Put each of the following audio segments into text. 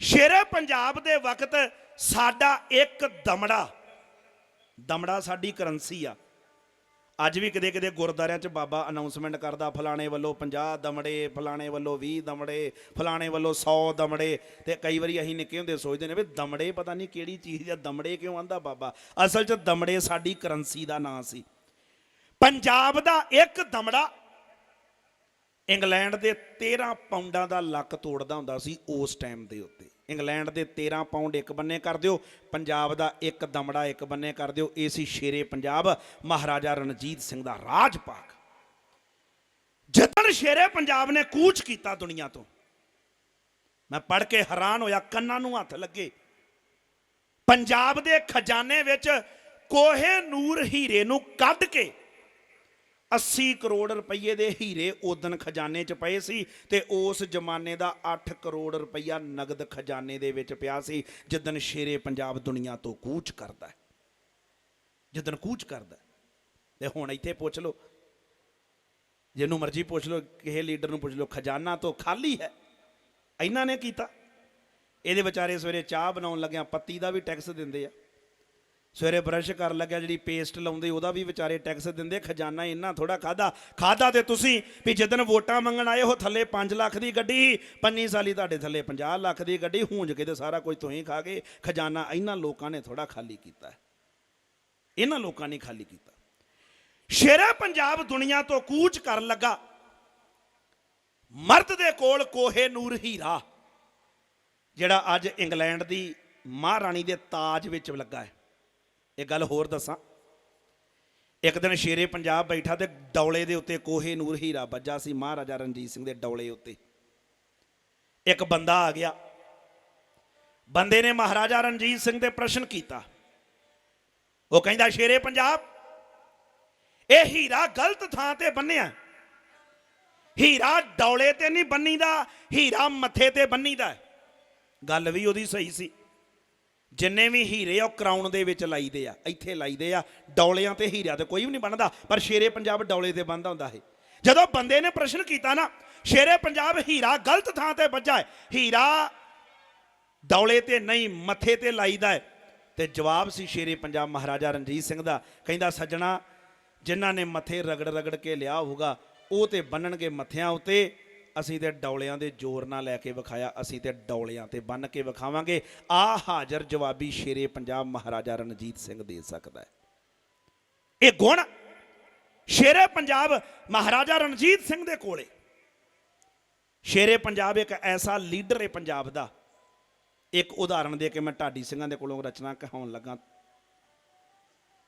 ਸ਼ੇਰੇ ਪੰਜਾਬ ਦੇ ਵਕਤ ਸਾਡਾ ਇੱਕ ਦਮੜਾ ਦਮੜਾ ਸਾਡੀ ਕਰੰਸੀ ਆ। ਅੱਜ ਵੀ ਕਿਤੇ ਕਿਤੇ ਗੁਰਦਾਰਿਆਂ 'ਚ ਬਾਬਾ ਅਨਾਉਂਸਮੈਂਟ ਕਰਦਾ, ਫਲਾਣੇ ਵੱਲੋਂ 50 ਦਮੜੇ, ਫਲਾਣੇ ਵੱਲੋਂ 20 ਦਮੜੇ, ਫਲਾਣੇ ਵੱਲੋਂ 100 ਦਮੜੇ। ਤੇ ਕਈ ਵਾਰੀ ਅਸੀਂ ਨਿੱਕੇ ਹੁੰਦੇ ਸੋਚਦੇ ਨੇ ਵੀ ਦਮੜੇ ਪਤਾ ਨਹੀਂ ਕਿਹੜੀ ਚੀਜ਼ ਆ, ਦਮੜੇ ਕਿਉਂ ਆਂਦਾ ਬਾਬਾ? ਅਸਲ 'ਚ ਦਮੜੇ ਸਾਡੀ ਕਰੰਸੀ ਦਾ ਨਾਂ ਸੀ। ਪੰਜਾਬ ਦਾ ਇੱਕ ਦਮੜਾ ਇੰਗਲੈਂਡ ਦੇ 13 ਪਾਉਂਡਾਂ ਦਾ ਲੱਕ ਤੋੜਦਾ ਹੁੰਦਾ ਸੀ ਉਸ ਟਾਈਮ ਦੇ ਉੱਤੇ। ਇੰਗਲੈਂਡ ਦੇ 13 ਪਾਉਂਡ ਇੱਕ ਬੰਨੇ ਕਰ ਦਿਓ, ਪੰਜਾਬ ਦਾ ਇੱਕ ਦਮੜਾ ਇੱਕ ਬੰਨੇ ਕਰ ਦਿਓ, ਇਹ ਸੀ ਸ਼ੇਰੇ ਪੰਜਾਬ, ਮਹਾਰਾਜਾ ਰਣਜੀਤ ਸਿੰਘ ਦਾ ਰਾਜ ਪਾਕ ਜਦੋਂ ਸ਼ੇਰੇ ਪੰਜਾਬ ਨੇ ਕੂਚ ਕੀਤਾ ਦੁਨੀਆ ਤੋਂ। ਮੈਂ ਪੜ੍ਹ ਕੇ ਹੈਰਾਨ ਹੋਇਆ, ਕੰਨਾਂ ਨੂੰ ਹੱਥ ਲੱਗੇ। ਪੰਜਾਬ ਦੇ ਖਜ਼ਾਨੇ ਵਿੱਚ ਕੋਹੇ ਨੂਰ ਹੀਰੇ ਨੂੰ ਕੱਢ ਕੇ 80 ਕਰੋੜ ਰੁਪਏ ਦੇ ਹੀਰੇ ਉਦਨ ਖਜ਼ਾਨੇ 'ਚ ਪਏ ਸੀ ਤੇ ਉਸ ਜ਼ਮਾਨੇ ਦਾ 8 ਕਰੋੜ ਰੁਪਈਆ ਨਗਦ ਖਜ਼ਾਨੇ ਦੇ ਵਿੱਚ ਪਿਆ ਸੀ ਜਿੱਦਨ ਸ਼ੇਰੇ ਪੰਜਾਬ ਦੁਨੀਆ ਤੋਂ ਕੂਚ ਕਰਦਾ ਹੈ। ਕੂਚ ਕਰਦਾ ਹੈ। ਤੇ ਹੁਣ ਇੱਥੇ ਪੁੱਛ ਲਓ ਜਿਹਨੂੰ ਮਰਜ਼ੀ ਪੁੱਛ ਲਓ, ਕਿਸੇ ਲੀਡਰ ਨੂੰ ਪੁੱਛ ਲਓ, ਖਜ਼ਾਨਾ ਤੋਂ ਖਾਲੀ ਹੈ ਇਹਨਾਂ ਨੇ ਕੀਤਾ ਇਹਦੇ ਵਿਚਾਰੇ ਸਵੇਰੇ ਚਾਹ ਬਣਾਉਣ ਲੱਗਿਆ, ਪੱਤੀ ਦਾ ਵੀ ਟੈਕਸ ਦਿੰਦੇ ਆ ਸਵੇਰੇ ਬਰਸ਼ ਕਰਨ ਲੱਗਿਆ, ਜਿਹੜੀ ਪੇਸਟ ਲਾਉਂਦੇ, ਉਹਦਾ ਵੀ ਵਿਚਾਰੇ ਟੈਕਸ ਦਿੰਦੇ, ਖਜ਼ਾਨਾ ਇੰਨਾ ਥੋੜਾ ਖਾਦਾ ਖਾਦਾ ਤੇ ਤੁਸੀਂ ਵੀ ਜਦੋਂ ਵੋਟਾਂ ਮੰਗਣ ਆਏ ਹੋ, ਥੱਲੇ 5 ਲੱਖ ਦੀ ਗੱਡੀ, ਪੰਨੀ ਸਾਲੀ ਤੁਹਾਡੇ ਥੱਲੇ 50 ਲੱਖ ਦੀ ਗੱਡੀ, ਹੂੰਜ ਕੇ ਤੇ ਸਾਰਾ ਕੁਝ ਤੁਸੀਂ ਖਾ ਗਏ ਖਜ਼ਾਨਾ ਇਹਨਾਂ ਲੋਕਾਂ ਨੇ ਥੋੜਾ ਖਾਲੀ ਕੀਤਾ ਇਹਨਾਂ ਲੋਕਾਂ ਨੇ ਖਾਲੀ ਕੀਤਾ। ਸ਼ੇਰਾ ਪੰਜਾਬ ਦੁਨੀਆ ਤੋਂ ਕੂਚ ਕਰਨ ਲੱਗਾ। ਮਰਦ ਦੇ ਕੋਲ ਕੋਹੇ ਨੂਰ ਹੀਰਾ, ਜਿਹੜਾ ਅੱਜ ਇੰਗਲੈਂਡ ਦੀ ਮਹਾਰਾਣੀ ਦੇ ਤਾਜ ਵਿੱਚ ਲੱਗਾ ਹੈ। ਇਹ ਗੱਲ ਹੋਰ ਦੱਸਾਂ। ਇੱਕ ਦਿਨ ਸ਼ੇਰੇ ਪੰਜਾਬ ਬੈਠਾ ਤੇ ਡੌਲੇ ਦੇ ਉੱਤੇ ਕੋਹੇ ਨੂਰ ਹੀਰਾ ਵੱਜਾ ਸੀ, ਮਹਾਰਾਜਾ ਰਣਜੀਤ ਸਿੰਘ ਦੇ ਡੌਲੇ ਉੱਤੇ। ਇੱਕ ਬੰਦਾ ਆ ਗਿਆ। ਬੰਦੇ ਨੇ ਮਹਾਰਾਜਾ ਰਣਜੀਤ ਸਿੰਘ ਤੇ ਪ੍ਰਸ਼ਨ ਕੀਤਾ। ਉਹ ਕਹਿੰਦਾ, ਸ਼ੇਰੇ ਪੰਜਾਬ, ਇਹ ਹੀਰਾ ਗਲਤ ਥਾਂ ਤੇ ਬੰਨਿਆ। ਹੀਰਾ ਡੌਲੇ ਤੇ ਨਹੀਂ ਬੰਨੀਦਾ, ਹੀਰਾ ਮੱਥੇ ਤੇ ਬੰਨੀਦਾ। ਹੈ। ਗੱਲ ਵੀ ਉਹਦੀ ਸਹੀ ਸੀ। ਜਿੰਨੇ ਵੀ ਹੀਰੇ ਆ, ਉਹ ਕਰਾਉਣ ਦੇ ਵਿੱਚ ਲਾਈਦੇ ਆ, ਇੱਥੇ ਲਾਈਦੇ ਆ। ਡੌਲਿਆਂ ਤੇ ਹੀਰਿਆਂ ਤੇ ਕੋਈ ਵੀ ਨਹੀਂ ਬਣਦਾ ਪਰ ਸ਼ੇਰੇ ਪੰਜਾਬ ਡੌਲੇ ਤੇ ਬੰਦਾ ਹੁੰਦਾ ਹੈ ਜਦੋਂ ਬੰਦੇ ਨੇ ਪ੍ਰਸ਼ਨ ਕੀਤਾ ਨਾ, ਸ਼ੇਰੇ ਪੰਜਾਬ ਹੀਰਾ ਗਲਤ ਥਾਂ ਤੇ ਵੱਜਾ ਹੈ, ਹੀਰਾ ਡੌਲੇ ਤੇ ਨਹੀਂ, ਮੱਥੇ ਤੇ ਲਾਈਦਾ ਹੈ। ਤੇ ਜਵਾਬ ਸੀ ਸ਼ੇਰੇ ਪੰਜਾਬ ਮਹਾਰਾਜਾ ਰਣਜੀਤ ਸਿੰਘ ਦਾ, ਕਹਿੰਦਾ, ਸੱਜਣਾ, ਜਿਨ੍ਹਾਂ ਨੇ ਮੱਥੇ ਰਗੜ ਰਗੜ ਕੇ ਲਿਆ ਹੋਊਗਾ, ਉਹ ਤੇ ਬੰਨਣਗੇ ਮੱਥਿਆਂ ਉੱਤੇ ਅਸੀਂ ਤੇ ਡੌਲਿਆਂ ਦੇ ਜ਼ੋਰ ਨਾਲ ਲੈ ਕੇ ਵਿਖਾਇਆ, ਅਸੀਂ ਤੇ ਡੌਲਿਆਂ ਤੇ ਬੰਨ ਕੇ ਵਿਖਾਵਾਂਗੇ। ਆ ਹਾਜ਼ਰ ਜਵਾਬੀ ਸ਼ੇਰੇ ਪੰਜਾਬ ਮਹਾਰਾਜਾ ਰਣਜੀਤ ਸਿੰਘ ਦੇ ਸਕਦਾ ਹੈ। ਇਹ ਗੁਣ ਸ਼ੇਰੇ ਪੰਜਾਬ ਮਹਾਰਾਜਾ ਰਣਜੀਤ ਸਿੰਘ ਦੇ ਕੋਲੇ। ਸ਼ੇਰੇ ਪੰਜਾਬ ਇੱਕ ਐਸਾ ਲੀਡਰ ਹੈ ਪੰਜਾਬ ਦਾ। ਇੱਕ ਉਦਾਹਰਣ ਦੇ ਕੇ ਮੈਂ ਢਾਡੀ ਸਿੰਘਾਂ ਦੇ ਕੋਲੋਂ ਰਚਨਾ ਕਹਾਉਣ ਲੱਗਾ।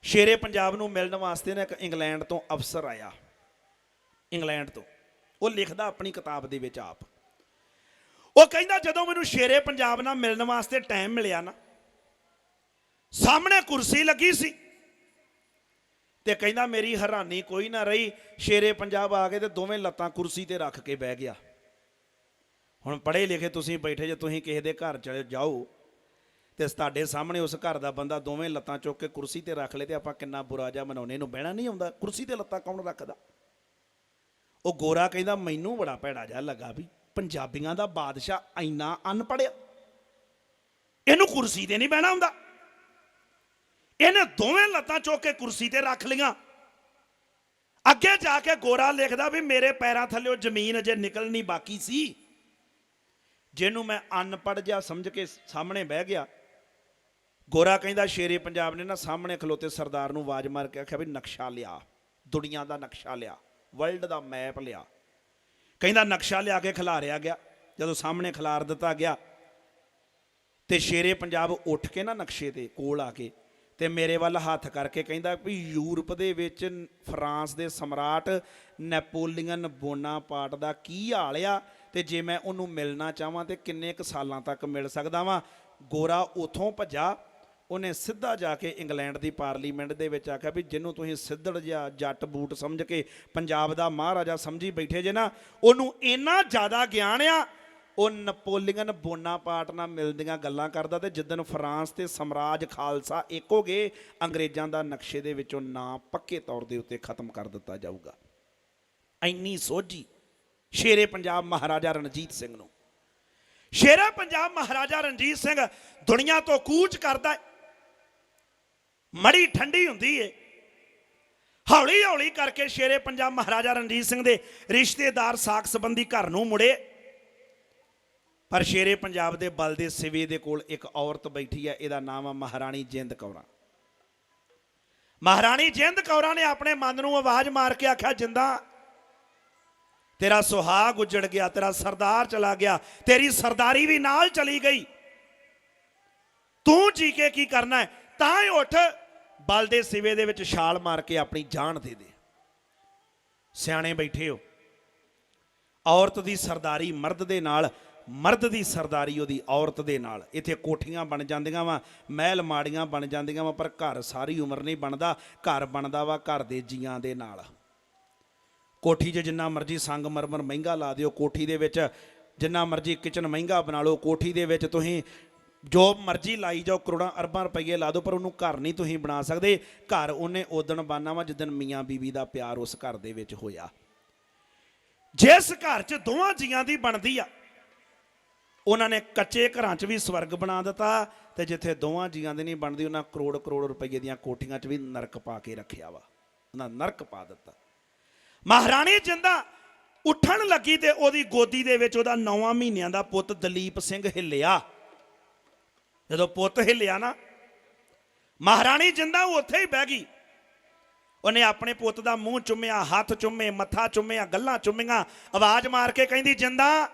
ਸ਼ੇਰੇ ਪੰਜਾਬ ਨੂੰ ਮਿਲਣ ਵਾਸਤੇ ਨਾ ਇੱਕ ਇੰਗਲੈਂਡ ਤੋਂ ਅਫਸਰ ਆਇਆ। ਇੰਗਲੈਂਡ ਤੋਂ। ਉਹ ਲਿਖਦਾ ਆਪਣੀ ਕਿਤਾਬ ਦੇ ਵਿੱਚ ਆਪ। ਉਹ ਕਹਿੰਦਾ ਜਦੋਂ ਮੈਨੂੰ ਸ਼ੇਰੇ ਪੰਜਾਬ ਨਾਲ ਮਿਲਣ ਵਾਸਤੇ ਟਾਈਮ ਮਿਲਿਆ ਨਾ, ਸਾਹਮਣੇ ਕੁਰਸੀ ਲੱਗੀ ਸੀ ਤੇ ਕਹਿੰਦਾ ਮੇਰੀ ਹੈਰਾਨੀ ਕੋਈ ਨਾ ਰਹੀ, ਸ਼ੇਰੇ ਪੰਜਾਬ ਆ ਗਏ ਤੇ ਦੋਵੇਂ ਲੱਤਾਂ ਕੁਰਸੀ ਤੇ ਰੱਖ ਕੇ ਬਹਿ ਗਿਆ। ਹੁਣ ਪੜ੍ਹੇ ਲਿਖੇ ਤੁਸੀਂ ਬੈਠੇ ਜੇ, ਤੁਸੀਂ ਕਿਸੇ ਦੇ ਘਰ ਚਲੇ ਜਾਓ ਤੇ ਤੁਹਾਡੇ ਸਾਹਮਣੇ ਉਸ ਘਰ ਦਾ ਬੰਦਾ ਦੋਵੇਂ ਲੱਤਾਂ ਚੁੱਕ ਕੇ ਕੁਰਸੀ ਤੇ ਰੱਖ ਲੇ ਤੇ ਆਪਾਂ ਕਿੰਨਾ ਬੁਰਾ ਜਿਹਾ ਮਨਾਉਣੇ ਨੂੰ ਬਹਿਣਾ ਨਹੀਂ ਆਉਂਦਾ। ਕੁਰਸੀ ਤੇ ਲੱਤਾਂ ਕੌਣ ਰੱਖਦਾ? ਉਹ ਗੋਰਾ ਕਹਿੰਦਾ, ਮੈਨੂੰ ਬੜਾ ਭੈੜਾ ਜਿਹਾ ਲੱਗਾ ਵੀ ਪੰਜਾਬੀਆਂ ਦਾ ਬਾਦਸ਼ਾਹ ਇੰਨਾ ਅਨਪੜਿਆ ਇਹਨੂੰ ਕੁਰਸੀ ਤੇ ਨਹੀਂ ਬਹਿਣਾ ਹੁੰਦਾ। ਇਹਨੇ ਦੋਵੇਂ ਲੱਤਾਂ ਚੁੱਕ ਕੇ ਕੁਰਸੀ ਤੇ ਰੱਖ ਲਈਆਂ। ਅੱਗੇ ਜਾ ਕੇ ਗੋਰਾ ਲਿਖਦਾ ਵੀ ਮੇਰੇ ਪੈਰਾਂ ਥੱਲੇੋਂ ਜ਼ਮੀਨ ਅਜੇ ਨਿਕਲਣੀ ਬਾਕੀ ਸੀ। ਜਿਹਨੂੰ ਮੈਂ ਅਨਪੜ ਜਿਹਾ ਸਮਝ ਕੇ ਸਾਹਮਣੇ ਬਹਿ ਗਿਆ, ਗੋਰਾ ਕਹਿੰਦਾ, ਸ਼ੇਰੇ ਪੰਜਾਬ ਨੇ ਨਾ ਸਾਹਮਣੇ ਖਲੋਤੇ ਸਰਦਾਰ ਨੂੰ ਆਵਾਜ਼ ਮਾਰ ਕੇ ਆਖਿਆ ਵੀ ਨਕਸ਼ਾ ਲਿਆ, ਦੁਨੀਆ ਦਾ ਨਕਸ਼ਾ ਲਿਆ। ਵਰਲਡ ਦਾ ਮੈਪ ਲਿਆ। ਕਹਿੰਦਾ ਨਕਸ਼ਾ ਲਿਆ ਕੇ ਖਿਲਾਰਿਆ ਗਿਆ। ਜਦੋਂ ਸਾਹਮਣੇ ਖਿਲਾਰ ਦਿੱਤਾ ਗਿਆ, ਤੇ ਸ਼ੇਰੇ ਪੰਜਾਬ ਉੱਠ ਕੇ ਨਾ ਨਕਸ਼ੇ ਤੇ ਕੋਲ ਆ ਕੇ ਤੇ ਮੇਰੇ ਵੱਲ ਹੱਥ ਕਰਕੇ ਕਹਿੰਦਾ ਵੀ ਯੂਰਪ ਦੇ ਵਿੱਚ ਫਰਾਂਸ ਦੇ ਸਮਰਾਟ ਨੈਪੋਲੀਅਨ ਬੋਨਾਪਾਰਟ ਦਾ ਕੀ ਹਾਲ ਆ ਤੇ ਜੇ ਮੈਂ ਉਹਨੂੰ ਮਿਲਣਾ ਚਾਹਾਂ ਤੇ ਕਿੰਨੇ ਕੁ ਸਾਲਾਂ ਤੱਕ ਮਿਲ ਸਕਦਾ ਵਾਂ? ਗੋਰਾ ਉਥੋਂ ਭੱਜਾ ਉਹਨੇ ਸਿੱਧਾ ਜਾ ਕੇ ਇੰਗਲੈਂਡ ਦੀ ਪਾਰਲੀਮੈਂਟ ਦੇ ਵਿੱਚ ਆਖਿਆ ਵੀ ਜਿਹਨੂੰ ਤੁਸੀਂ ਸਿੱਧੜ ਜਾਂ ਜੱਟ ਬੂਟ ਸਮਝ ਕੇ ਪੰਜਾਬ ਦਾ ਮਹਾਰਾਜਾ ਸਮਝੀ ਬੈਠੇ ਜੇ ਨਾ, ਉਹਨੂੰ ਇੰਨਾ ਜ਼ਿਆਦਾ ਗਿਆਨ ਆ, ਉਹ ਨਪੋਲੀਅਨ ਬੋਨਾਪਾਰਟ ਨਾਲ ਮਿਲਦੀਆਂ ਗੱਲਾਂ ਕਰਦਾ ਤੇ ਜਿੱਦਨ ਫਰਾਂਸ ਤੇ ਸਮਰਾਜ ਖਾਲਸਾ ਇੱਕ ਹੋ ਗਏ, ਅੰਗਰੇਜ਼ਾਂ ਦਾ ਨਕਸ਼ੇ ਦੇ ਵਿੱਚੋਂ ਨਾਂ ਪੱਕੇ ਤੌਰ ਦੇ ਉੱਤੇ ਖਤਮ ਕਰ ਦਿੱਤਾ ਜਾਊਗਾ। ਇੰਨੀ ਸੋਝੀ ਸ਼ੇਰੇ ਪੰਜਾਬ ਮਹਾਰਾਜਾ ਰਣਜੀਤ ਸਿੰਘ ਨੂੰ। ਸ਼ੇਰਾ ਪੰਜਾਬ ਮਹਾਰਾਜਾ ਰਣਜੀਤ ਸਿੰਘ ਦੁਨੀਆ ਤੋਂ ਕੂਚ ਕਰਦਾ ਮੜੀ ਠੰਡੀ ਹੁੰਦੀ ਏ। ਹੌਲੀ ਹੌਲੀ ਕਰਕੇ ਸ਼ੇਰੇ ਪੰਜਾਬ ਮਹਾਰਾਜਾ ਰਣਜੀਤ ਸਿੰਘ ਦੇ ਰਿਸ਼ਤੇਦਾਰ ਸਾਕ ਸੰਬੰਧੀ ਘਰ ਨੂੰ ਮੁੜੇ। ਪਰ ਸ਼ੇਰੇ ਪੰਜਾਬ ਦੇ ਬਲ ਦੇ ਸਿਵੇ ਦੇ ਕੋਲ ਇੱਕ ਔਰਤ ਬੈਠੀ ਹੈ ਇਹਦਾ ਨਾਮ ਆ ਮਹਾਰਾਣੀ ਜਿੰਦ ਕੌਰਾਂ। ਮਹਾਰਾਣੀ ਜਿੰਦ ਕੌਰਾਂ ਨੇ ਆਪਣੇ ਮਨ ਨੂੰ ਆਵਾਜ਼ ਮਾਰ ਕੇ ਆਖਿਆ, ਜਿੰਦਾ, ਤੇਰਾ ਸੁਹਾਗ ਉਜੜ ਗਿਆ, ਤੇਰਾ ਸਰਦਾਰ ਚਲਾ ਗਿਆ, ਤੇਰੀ ਸਰਦਾਰੀ ਵੀ ਨਾਲ ਚਲੀ ਗਈ। ਤੂੰ ਜੀ ਕੇ ਕੀ ਕਰਨਾ ਹੈ? ਤਾਂ ਹੀ ਉੱਠ। ਬਲ ਦੇ ਸਿਵੇ ਦੇ ਵਿੱਚ ਛਾਲ ਮਾਰ ਕੇ ਆਪਣੀ ਜਾਨ ਦੇ ਦੇ। ਸਿਆਣੇ ਬੈਠੇ ਹੋ। ਔਰਤ ਦੀ ਸਰਦਾਰੀ ਮਰਦ ਦੇ ਨਾਲ, ਮਰਦ ਦੀ ਸਰਦਾਰੀ ਉਹਦੀ ਔਰਤ ਦੇ ਨਾਲ। ਇੱਥੇ ਕੋਠੀਆਂ ਬਣ ਜਾਂਦੀਆਂ ਵਾ, ਮਹਿਲ ਮਾੜੀਆਂ ਬਣ ਜਾਂਦੀਆਂ ਵਾ, ਪਰ ਘਰ ਸਾਰੀ ਉਮਰ ਨਹੀਂ ਬਣਦਾ। ਘਰ ਬਣਦਾ ਵਾ ਘਰ ਦੇ ਜੀਆਂ ਦੇ ਨਾਲ। ਕੋਠੀ 'ਚ ਜਿੰਨਾ ਮਰਜ਼ੀ ਸੰਗ ਮਰਮਰ ਮਹਿੰਗਾ ਲਾ ਦਿਓ। ਕੋਠੀ ਦੇ ਵਿੱਚ ਜਿੰਨਾ ਮਰਜ਼ੀ ਕਿਚਨ ਮਹਿੰਗਾ ਬਣਾ ਲਓ। ਕੋਠੀ ਦੇ ਵਿੱਚ ਤੁਸੀਂ ਜੋ ਮਰਜ਼ੀ ਲਾਈ ਜਾਓ, ਕਰੋੜਾਂ, ਅਰਬਾਂ ਰੁਪਏ ਲਾ ਦਿਓ, ਪਰ ਉਹਨੂੰ ਘਰ ਨਹੀਂ ਤੁਸੀਂ ਬਣਾ ਸਕਦੇ। ਘਰ ਉਹਨੇ ਉਦਣ ਬਾਨਾ ਵਾ ਜਿੱਦਣ ਮੀਆਂ ਬੀਬੀ ਦਾ ਪਿਆਰ ਉਸ ਘਰ ਦੇ ਵਿੱਚ ਹੋਇਆ। ਜਿਸ ਘਰ 'ਚ ਦੋਵਾਂ ਜੀਆਂ ਦੀ ਬਣਦੀ ਆ, ਉਹਨਾਂ ਨੇ ਕੱਚੇ ਘਰਾਂ 'ਚ ਵੀ ਸਵਰਗ ਬਣਾ ਦਿੱਤਾ ਤੇ ਜਿੱਥੇ ਦੋਵਾਂ ਜੀਆਂ ਦੀ ਨਹੀਂ ਬਣਦੀ, ਉਹਨਾਂ ਕਰੋੜ ਕਰੋੜ ਰੁਪਏ ਦੀਆਂ ਕੋਠੀਆਂ 'ਚ ਵੀ ਨਰਕ ਪਾ ਕੇ ਰੱਖਿਆ ਵਾ। ਉਹਨਾਂ ਨਰਕ ਪਾ ਦਿੱਤਾ। ਮਹਾਰਾਣੀ ਜਿੰਦਾ ਉੱਠਣ ਲੱਗੀ ਤੇ ਉਹਦੀ ਗੋਦੀ ਦੇ ਵਿੱਚ ਉਹਦਾ 9 ਮਹੀਨਿਆਂ ਦਾ ਪੁੱਤ ਦਲੀਪ ਸਿੰਘ ਹਿੱਲਿਆ। ਜਦੋਂ ਪੁੱਤ ਹਿੱਲਿਆ ਨਾ, ਮਹਾਰਾਣੀ ਜਿੰਦਾ ਉਹ ਉੱਥੇ ਹੀ ਬਹਿ ਗਈ। ਉਹਨੇ ਆਪਣੇ ਪੁੱਤ ਦਾ ਮੂੰਹ ਚੁੰਮਿਆ, ਹੱਥ ਚੁੰਮੇ, ਮੱਥਾ ਚੁੰਮਿਆ, ਗੱਲਾਂ ਚੁੰਮੀਆਂ, ਆਵਾਜ਼ ਮਾਰ ਕੇ ਕਹਿੰਦੀ, ਜਿੰਦਾ,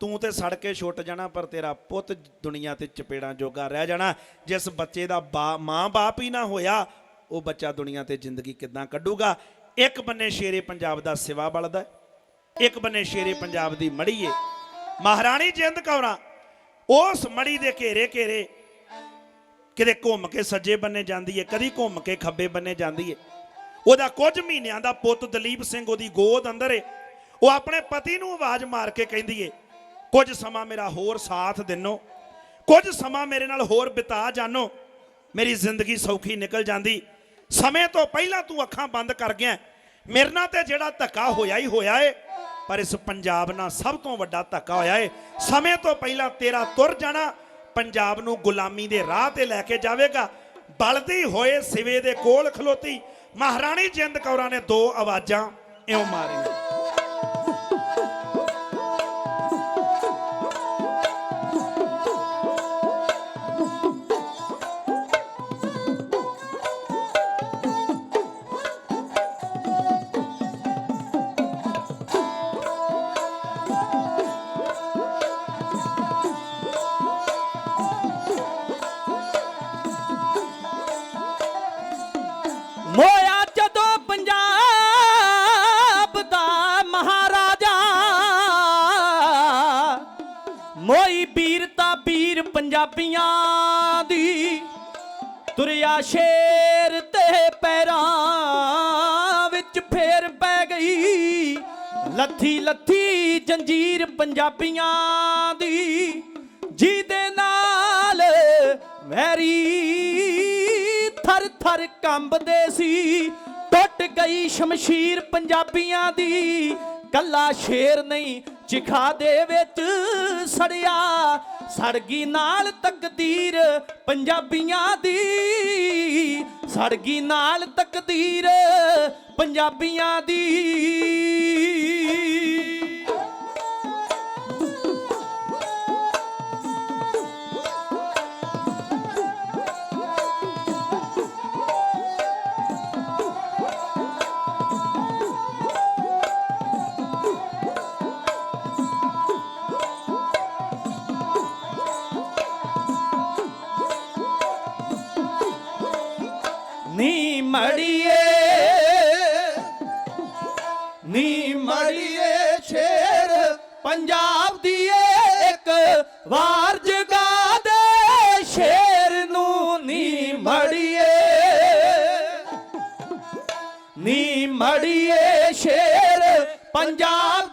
ਤੂੰ ਤੇ ਸੜ ਕੇ ਛੁੱਟ ਜਾਣਾ, ਪਰ ਤੇਰਾ ਪੁੱਤ ਦੁਨੀਆ ਤੇ ਚਪੇੜਾਂ ਜੋਗਾ ਰਹਿ ਜਾਣਾ। ਜਿਸ ਬੱਚੇ ਦਾ ਬਾ- ਮਾਂ-ਬਾਪ ਹੀ ਨਾ ਹੋਇਆ, ਉਹ ਬੱਚਾ ਦੁਨੀਆ ਤੇ ਜ਼ਿੰਦਗੀ ਕਿੱਦਾਂ ਕੱਢੂਗਾ? ਇੱਕ ਬੰਨੇ ਸ਼ੇਰੇ ਪੰਜਾਬ ਦਾ ਸਿਵਾ ਬਲਦਾ, ਇੱਕ ਬੰਨੇ ਸ਼ੇਰੇ ਪੰਜਾਬ ਦੀ ਮੜੀਏ ਮਹਾਰਾਣੀ ਜਿੰਦ ਕੌਰਾਂ ਉਸ ਮੜੀ ਦੇ ਘੇਰੇ ਘੇਰੇ ਕਿਤੇ ਘੁੰਮ ਕੇ ਸੱਜੇ ਬੰਨੇ ਜਾਂਦੀ ਏ, ਕਦੀ ਘੁੰਮ ਕੇ ਖੱਬੇ ਬੰਨੇ ਜਾਂਦੀ ਏ। ਉਹਦਾ ਕੁਝ ਮਹੀਨਿਆਂ ਦਾ ਪੁੱਤ ਦਲੀਪ ਸਿੰਘ ਉਹਦੀ ਗੋਦ ਅੰਦਰ ਏ। ਉਹ ਆਪਣੇ ਪਤੀ ਨੂੰ ਆਵਾਜ਼ ਮਾਰ ਕੇ ਕਹਿੰਦੀ ਏ, ਕੁਝ ਸਮਾਂ ਮੇਰਾ ਹੋਰ ਸਾਥ ਦਿਨੋ, ਕੁਝ ਸਮਾਂ ਮੇਰੇ ਨਾਲ ਹੋਰ ਬਿਤਾ ਜਾਨੋ। ਮੇਰੀ ਜ਼ਿੰਦਗੀ ਸੌਖੀ ਨਿਕਲ ਜਾਂਦੀ। ਸਮੇਂ ਤੋਂ ਪਹਿਲਾਂ ਤੂੰ ਅੱਖਾਂ ਬੰਦ ਕਰ ਗਿਆ। ਮੇਰੇ ਨਾਲ ਤੇ ਜਿਹੜਾ ਧੱਕਾ ਹੋਇਆ ਹੀ ਹੋਇਆ ਏ। ਪਰ ਇਸ ਪੰਜਾਬ ਨਾਲ ਸਭ ਤੋਂ ਵੱਡਾ ਧੱਕਾ ਹੋਇਆ ਏ। ਸਮੇਂ ਤੋਂ ਪਹਿਲਾਂ ਤੇਰਾ ਤੁਰ ਜਾਣਾ ਪੰਜਾਬ ਨੂੰ ਗੁਲਾਮੀ ਦੇ ਰਾਹ ਤੇ ਲੈ ਕੇ ਜਾਵੇਗਾ। ਬਲਦੀ ਹੋਏ ਸਿਵੇ ਦੇ ਕੋਲ ਖਲੋਤੀ। ਮਹਾਰਾਣੀ ਜਿੰਦ ਕੌਰਾਂ ਨੇ ਦੋ ਆਵਾਜ਼ਾਂ ਇਉਂ ਮਾਰੀਆਂ। ਲੱਥੀ ਲੱਥੀ ਜੰਜੀਰ ਪੰਜਾਬੀਆਂ ਦੀ, ਜਿਹਦੇ ਨਾਲ ਵੈਰੀ ਥਰ ਥਰ ਕੰਬਦੇ ਸੀ। ਟੁੱਟ ਗਈ ਸ਼ਮਸ਼ੀਰ ਪੰਜਾਬੀਆਂ ਦੀ, ਕੱਲਾ ਸ਼ੇਰ ਨਹੀਂ ਚਿਖਾ ਦੇ ਵਿੱਚ ਸੜਿਆ। ਸੜ ਗਈ ਨਾਲ ਤਕਦੀਰ ਪੰਜਾਬੀਆਂ ਦੀ। ਸੜ ਗਈ ਨਾਲ ਤਕਦੀਰ ਪੰਜਾਬੀਆਂ ਦੀ। ਮੜੀਏ ਸ਼ੇਰ ਪੰਜਾਬ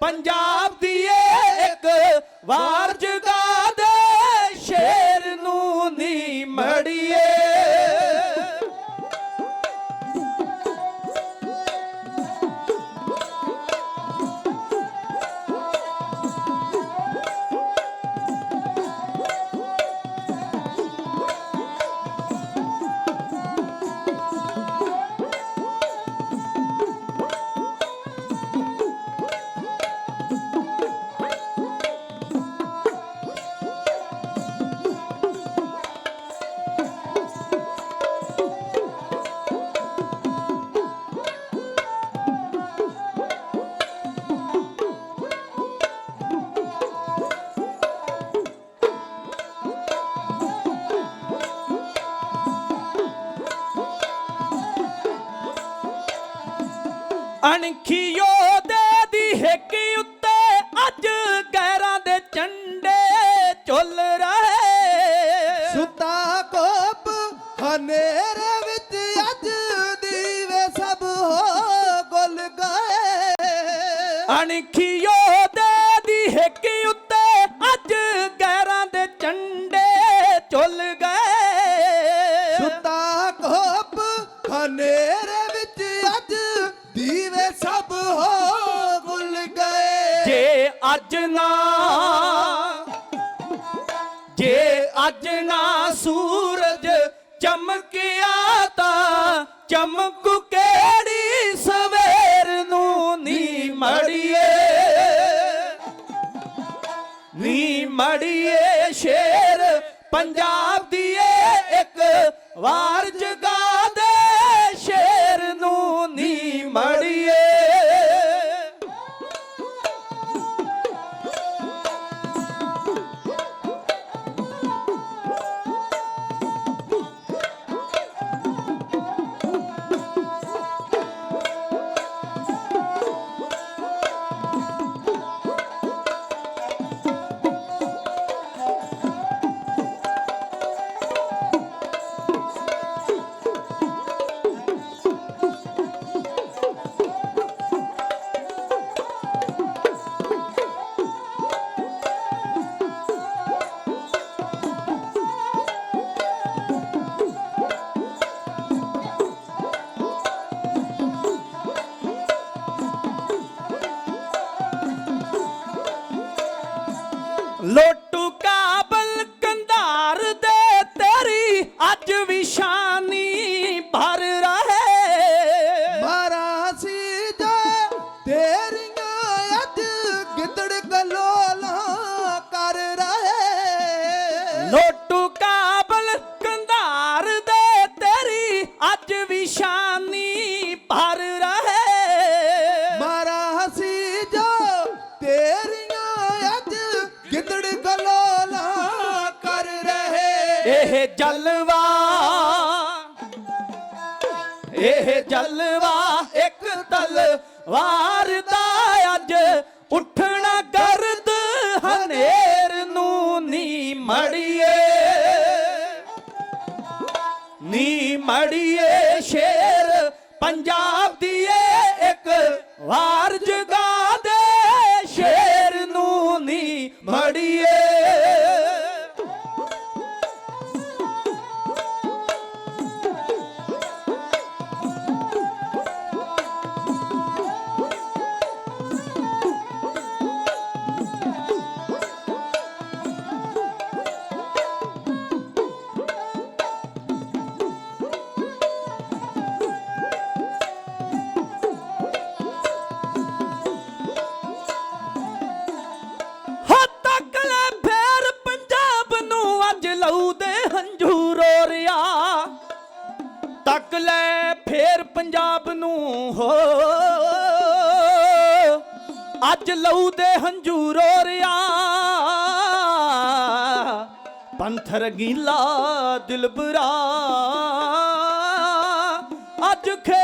ਪੰਜਾਬ ਦੀ ਇੱਕ ਵਾਰ ਵਿੱਚ ਅੱਜ ਦੀਵੇ ਸਭ ਹੋ ਗੁੱਲ ਅਣਖੀ ਸਵੇਰ ਨੂੰ ਨੀ ਮੜੀਏ? ਨੀ ਮੜੀਏ ਸ਼ੇਰ ਪੰਜਾਬ ਦੀ ਇੱਕ ਵਾਰ ਜਗਾ ਦੇ ਸ਼ੇਰ ਨੂੰ ਨੀ ਮੜੀ Lord ਜਲਵਾ। ਇਹ ਜਲਵਾ ਇੱਕ ਤਲਵਾਰ ਦਾ ਅੱਜ ਉੱਠਣਾ ਕਰਦ ਹਨੇਰ ਨੂੰ ਨੀ ਮੜੀਏ। ਨੀ ਮੜੀਏ ਸ਼ੇਰ ਪੰਜਾਬ ਦੀ ਇੱਕ ਵਾਰ ਜਗਾ ਅੱਜ ਲਊ ਦੇ ਹੰਝੂ ਰੋ ਰਿਆ ਪੰਥ ਰਗੀਲਾ ਦਿਲਬਰਾ ਅੱਜ ਖੇ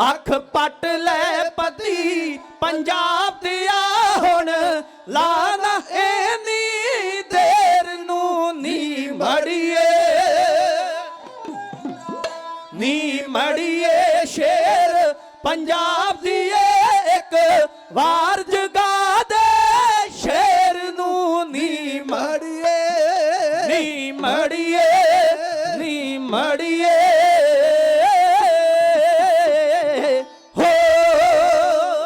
ਅੱਖ ਪੱਟ ਲੈ ਪਤੀ, ਪੰਜਾਬ ਦਿਆ ਹੁਣ। ਲਾਣਾ ਐਨੀ ਦੇਰ ਨੂੰ ਨੀ ਮੜੀਏ। ਨੀ ਮੜੀਏ ਸ਼ੇਰ, ਪੰਜਾਬ ਦੀ ਏ ਇੱਕ ਵਾਰ।